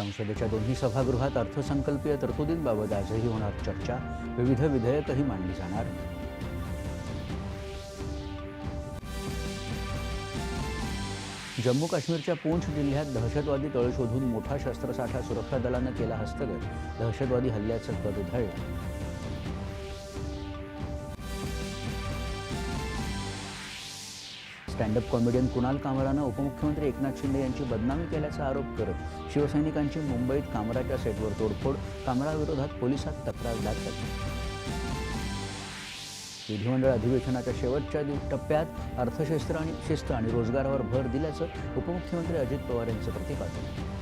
संसदेच्या दोन्ही सभागृहात अर्थसंकल्पीय तरतुदींबाबत आजही होणार चर्चा. विविध विधेयकही मांडली जाणार. जम्मू काश्मीरच्या पूंछ जिल्ह्यात दहशतवादी तळ शोधून मोठा शस्त्रसाठा सुरक्षा दलानं केला हस्तगत. दहशतवादी हल्ल्याचं कद उधळलं. स्टँडअप कॉमेडियन कुणाल कामरानं उपमुख्यमंत्री एकनाथ शिंदे यांची बदनामी केल्याचा आरोप करत शिवसैनिकांची मुंबईत कामराच्या सेटवर तोडफोड कामराविरोधात पोलिसात तक्रार दाखल. विधिमंडळ अधिवेशनाच्या शेवटच्या टप्प्यात अर्थशास्त्र आणि शिस्त आणि रोजगारावर भर दिल्याचं उपमुख्यमंत्री अजित पवार यांचं प्रतिपादन.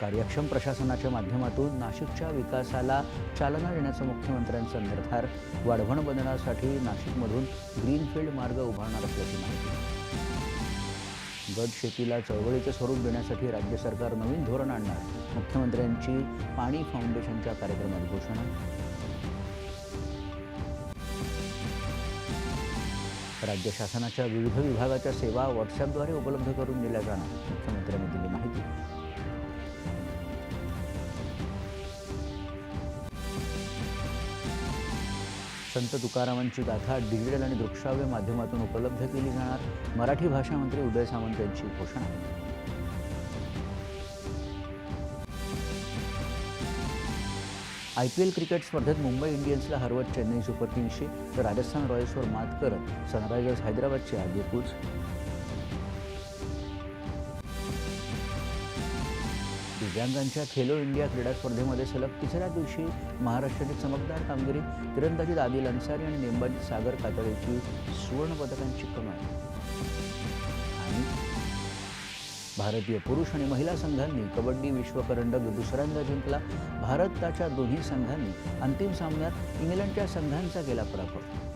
कार्यक्षम प्रशासनाच्या माध्यमातून नाशिकच्या विकासाला चालना देण्याचा मुख्यमंत्र्यांचा निर्धार. वाढवण बंधनासाठी नाशिकमधून ग्रीनफील्ड मार्ग उभारणार असल्याची माहिती. गट शेतीला चळवळीचे स्वरूप देण्यासाठी राज्य सरकार नवीन धोरण आणणार मुख्यमंत्र्यांची पाणी फाउंडेशनच्या कार्यक्रमात घोषणा. राज्य शासनाच्या विविध विभागाच्या सेवा व्हॉट्सअपद्वारे उपलब्ध करून दिल्या जाणार मुख्यमंत्र्यांनी दिली माहिती. संत तुकारामांची गाथा डिजिटल आणि दृकश्राव्य माध्यमातून उपलब्ध केली जाणार. मराठी भाषा मंत्री उदय सामंत यांची घोषणा. आय पी एल क्रिकेट स्पर्धेत मुंबई इंडियन्सला हरवत चेन्नई सुपर किंग्सची तर राजस्थान रॉयल्सवर मात करत सनरायझर्स हैदराबादची आगेकूच. दिव्यांगांच्या खेलो इंडिया क्रीडा स्पर्धेमध्ये सलग तिसऱ्या दिवशी महाराष्ट्राची चमकदार कामगिरी तिरंदाजीत आदिल अन्सारी आणि नेमबाजीत सागर कातळेची सुवर्णपदकांची कमाई आणि भारतीय पुरुष आणि महिला संघांनी कबड्डी विश्वकरंडक दुसऱ्यांदा जिंकला. भारताच्या दोन्ही संघांनी अंतिम सामन्यात इंग्लंडच्या संघांचा केला पराभव.